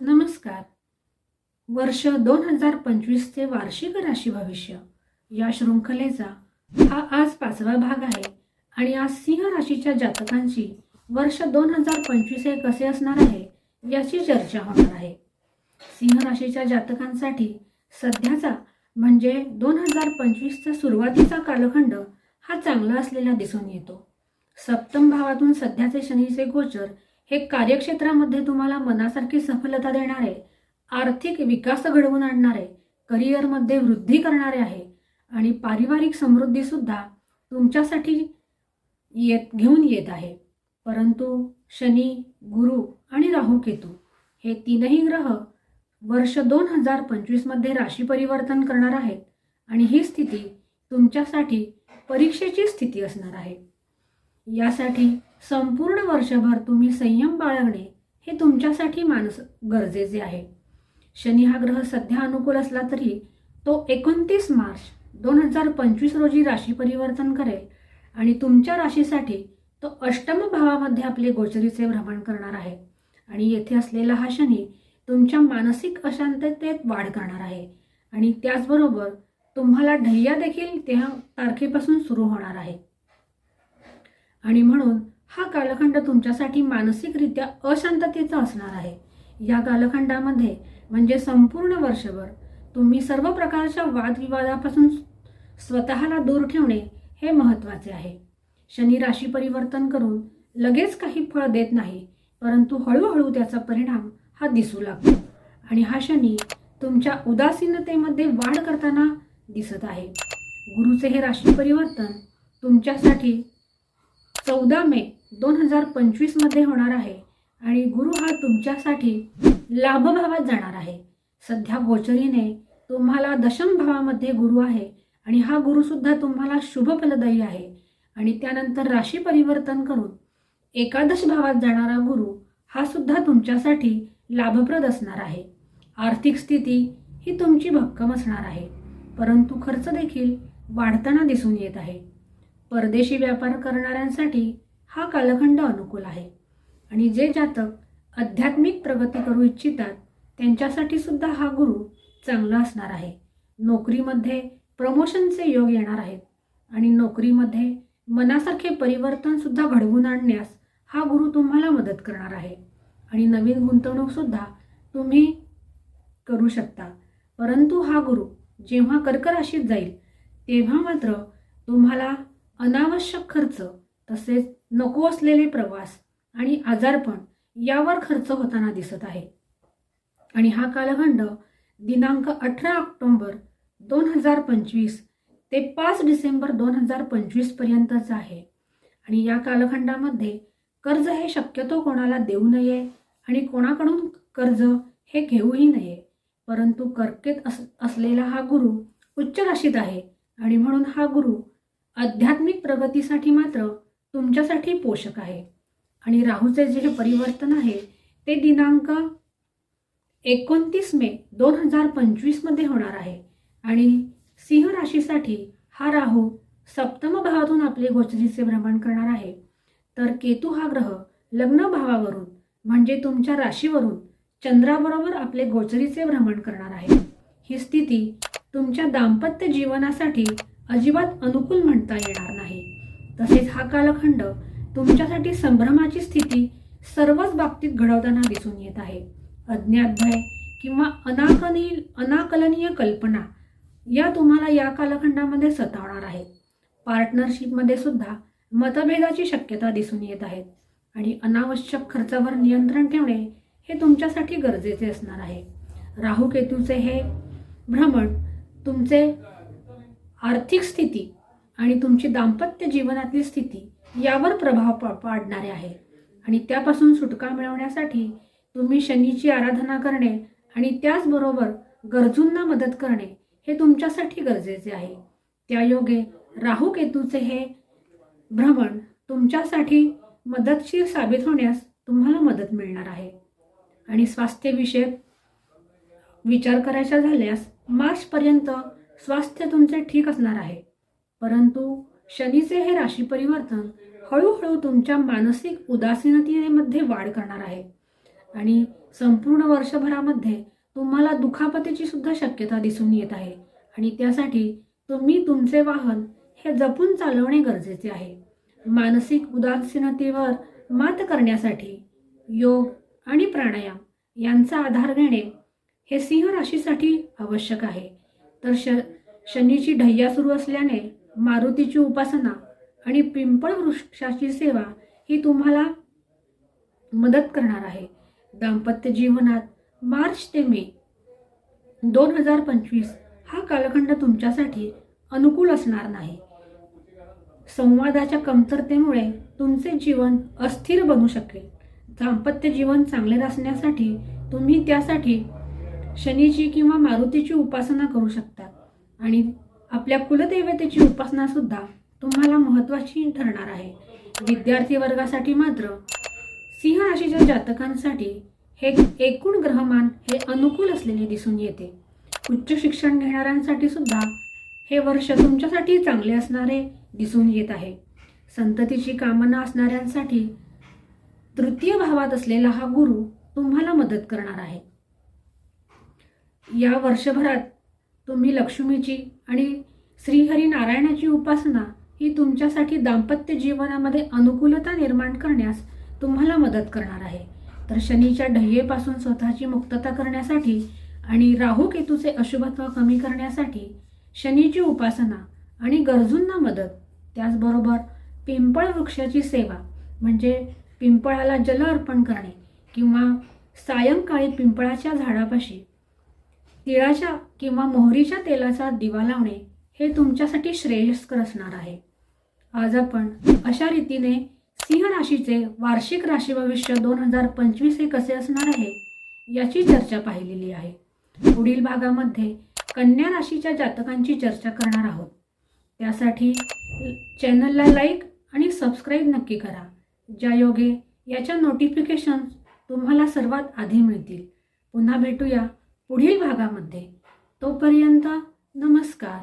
नमस्कार. वर्ष दोन हजार पंचवीसचे वार्षिक राशी भविष्य या शृंखलेचा हा आज पाचवा भाग आहे आणि आज सिंह राशीच्या जातकांची वर्ष दोन हजार पंचवीस हे कसे असणार आहे याची चर्चा होणार आहे. सिंह राशीच्या जातकांसाठी सध्याचा म्हणजे दोन हजार पंचवीसचा सुरुवातीचा कालखंड हा चांगला असलेला दिसून येतो. सप्तम भावातून सध्याचे शनीचे गोचर हे कार्यक्षेत्रामध्ये तुम्हाला मनासारखी सफलता देणारे आर्थिक विकास घडवून आणणारे करिअरमध्ये वृद्धी करणारे आहे आणि पारिवारिक समृद्धीसुद्धा तुमच्यासाठी येत घेऊन येत आहे. परंतु शनी गुरु आणि राहू केतू हे तीनही ग्रह वर्ष दोन हजार पंचवीसमध्ये राशी परिवर्तन करणार आहेत आणि ही स्थिती तुमच्यासाठी परीक्षेची स्थिती असणार आहे. यासाठी संपूर्ण वर्षभर तुम्ही संयम बाळगणे हे तुमच्यासाठी मानस गरजेचे आहे. शनी हा ग्रह सध्या अनुकूल असला तरी तो एकोणतीस मार्च दोन हजार पंचवीस रोजी राशी परिवर्तन करेल आणि तुमच्या राशीसाठी तो अष्टम भावामध्ये आपले गोचरीचे भ्रमण करणार आहे. आणि येथे असलेला हा शनी तुमच्या मानसिक अशांततेत वाढ करणार आहे. आणि त्याचबरोबर तुम्हाला ढय्या देखील त्या तारखेपासून सुरू होणार आहे. आणि म्हणून हा कालखंड तुमच्यासाठी मानसिकरित्या अशांततेचा असणार आहे. या कालखंडामध्ये म्हणजे संपूर्ण वर्षभर तुम्ही सर्व प्रकारच्या वादविवादापासून स्वतःला दूर ठेवणे हे महत्त्वाचे आहे. शनी राशी परिवर्तन करून लगेच काही फळ देत नाही परंतु हळूहळू त्याचा परिणाम हा दिसू लागतो. आणि हा शनी तुमच्या उदासीनतेमध्ये वाढ करताना दिसत आहे. गुरुचे हे राशी परिवर्तन तुमच्यासाठी चौदा मे दोन हजार पंचवीसमध्ये होणार आहे आणि गुरु हा तुमच्यासाठी लाभभावात जाणार आहे. सध्या गोचरीने तुम्हाला दशम भावामध्ये गुरु आहे आणि हा गुरुसुद्धा तुम्हाला शुभ फलदायी आहे. आणि त्यानंतर राशी परिवर्तन करून एकादश भावात जाणारा गुरु हा सुद्धा तुमच्यासाठी लाभप्रद असणार आहे. आर्थिक स्थिती ही तुमची भक्कम असणार आहे. परंतु खर्च देखील वाढताना दिसून येत आहे. परदेशी व्यापार करणाऱ्यांसाठी हा कालखंड अनुकूल आहे. आणि जे जातक आध्यात्मिक प्रगती करू इच्छितात त्यांच्यासाठी सुद्धा हा गुरु चांगला असणार आहे. नोकरीमध्ये प्रमोशनचे योग येणार आहेत. आणि नोकरीमध्ये मनासारखे परिवर्तनसुद्धा घडवून आणण्यास हा गुरु तुम्हाला मदत करणार आहे. आणि नवीन गुंतवणूकसुद्धा तुम्ही करू शकता. परंतु हा गुरु जेव्हा कर्कराशीत जाईल तेव्हा मात्र तुम्हाला अनावश्यक खर्च तसेच नको असलेले प्रवास आणि आजारपण यावर खर्च होताना दिसत आहे. आणि हा कालखंड दिनांक अठरा ऑक्टोंबर दोन हजार पंचवीस ते पाच डिसेंबर दोन हजार पंचवीस पर्यंतच आहे. आणि या कालखंडामध्ये कर्ज हे शक्यतो कोणाला देऊ नये आणि कोणाकडून कर्ज हे घेऊही नये परंतु कर्केत अस असलेला हा गुरु उच्च राशीत आहे. आणि म्हणून हा गुरु आध्यात्मिक प्रगतीसाठी मात्र तुमच्यासाठी पोषक आहे. आणि राहूचे जे हे परिवर्तन आहे ते दिनांक एकोणतीस मे दोन हजार पंचवीसमध्ये होणार आहे. आणि सिंह राशीसाठी हा राहू सप्तम भावातून आपले गोचरीचे भ्रमण करणार आहे. तर केतू हा ग्रह लग्न भावावरून म्हणजे तुमच्या राशीवरून चंद्राबरोबर आपले गोचरीचे भ्रमण करणार आहे. ही स्थिती तुमच्या दाम्पत्य जीवनासाठी अजिबात अनुकूल म्हणता येणार नाही तसेच हा कालखंड तुमच्यासाठी संभ्रमाची स्थिती सर्वच बाबतीत घडवताना दिसून येत आहे. अज्ञात भय किंवा अनाकनी अनाकलनीय कल्पना या तुम्हाला या कालखंडामध्ये सतावणार आहेत पार्टनरशिपमध्ये सुद्धा मतभेदाची शक्यता दिसून येत आहेत आणि अनावश्यक खर्चावर नियंत्रण ठेवणे हे तुमच्यासाठी गरजेचे असणार आहे. राहू केतूचे हे भ्रमण तुमचे आर्थिक स्थिती आणि तुमची दाम्पत्य जीवनातली स्थिती यावर प्रभाव पा पाडणारे आहे. आणि त्यापासून सुटका मिळवण्यासाठी तुम्ही शनीची आराधना करणे आणि त्याचबरोबर गरजूंना मदत करणे हे तुमच्यासाठी गरजेचे आहे. त्यायोगे राहू केतूचे हे भ्रमण तुमच्यासाठी मदतशीर साबित होण्यास तुम्हाला मदत मिळणार आहे. आणि स्वास्थ्यविषयक विचार करायचा झाल्यास मार्चपर्यंत स्वास्थ्य तुमचे ठीक असणार आहे. परंतु शनीचे हे राशी परिवर्तन हळूहळू तुमच्या मानसिक उदासीनतेमध्ये वाढ करणार आहे. आणि संपूर्ण वर्षभरामध्ये तुम्हाला दुखापतीची सुद्धा शक्यता दिसून येत आहे. आणि त्यासाठी तुम्ही तुमचे वाहन हे जपून चालवणे गरजेचे आहे. मानसिक उदासीनतेवर मात करण्यासाठी योग आणि प्राणायाम यांचा आधार घेणे हे सिंह राशीसाठी आवश्यक आहे. तर श शनीची ढय्या सुरू असल्याने मारुतीची उपासना आणि पिंपळ वृक्षाची सेवा ही तुम्हाला मदत करणार आहे. दाम्पत्य जीवनात मार्च ते मे दोन हजार पंचवीस हा कालखंड तुमच्यासाठी अनुकूल असणार नाही. संवादाच्या कमतरतेमुळे तुमचे जीवन अस्थिर बनू शकेल. दाम्पत्य जीवन चांगले असण्यासाठी तुम्ही त्यासाठी शनीची किंवा मारुतीची उपासना करू शकता आणि आपल्या कुलदेवतेची उपासना सुद्धा तुम्हाला महत्त्वाची ठरणार आहे. विद्यार्थी वर्गासाठी मात्र सिंह राशीच्या जातकांसाठी हे एकूण ग्रहमान हे अनुकूल असलेले दिसून येते. उच्च शिक्षण घेणाऱ्यांसाठी सुद्धा हे वर्ष तुमच्यासाठी चांगले असणारे दिसून येत आहे. संततीची कामना असणाऱ्यांसाठी तृतीय भावात असलेला हा गुरु तुम्हाला मदत करणार आहे. या वर्षभरात तुम्ही लक्ष्मीची आणि श्रीहरी नारायणाची उपासना ही तुमच्यासाठी दाम्पत्य जीवनामध्ये अनुकूलता निर्माण करण्यास तुम्हाला मदत करणार आहे. तर शनीच्या ढय्येपासून स्वतःची मुक्तता करण्यासाठी आणि राहू केतूचे अशुभत्व कमी करण्यासाठी शनीची उपासना आणि गरजूंना मदत त्याचबरोबर पिंपळ वृक्षाची सेवा म्हणजे पिंपळाला जल अर्पण करणे किंवा सायंकाळी पिंपळाच्या झाडापाशी तिळाच्या किंवा मोहरीच्या तेलाचा दिवा लावणे हे तुमच्यासाठी श्रेयस्कर असणार आहे. आज आपण अशा रीतीने सिंह राशीचे वार्षिक राशी भविष्य दोन हजार पंचवीस हे कसे असणार आहे याची चर्चा पाहिलेली आहे. पुढील भागामध्ये कन्या राशीच्या जातकांची चर्चा करणार आहोत. त्यासाठी चॅनलला लाईक आणि सबस्क्राईब नक्की करा ज्या योगे याच्या नोटिफिकेशन तुम्हाला सर्वात आधी मिळतील. पुन्हा भेटूया पुढील भागामध्ये तोपर्यंत नमस्कार.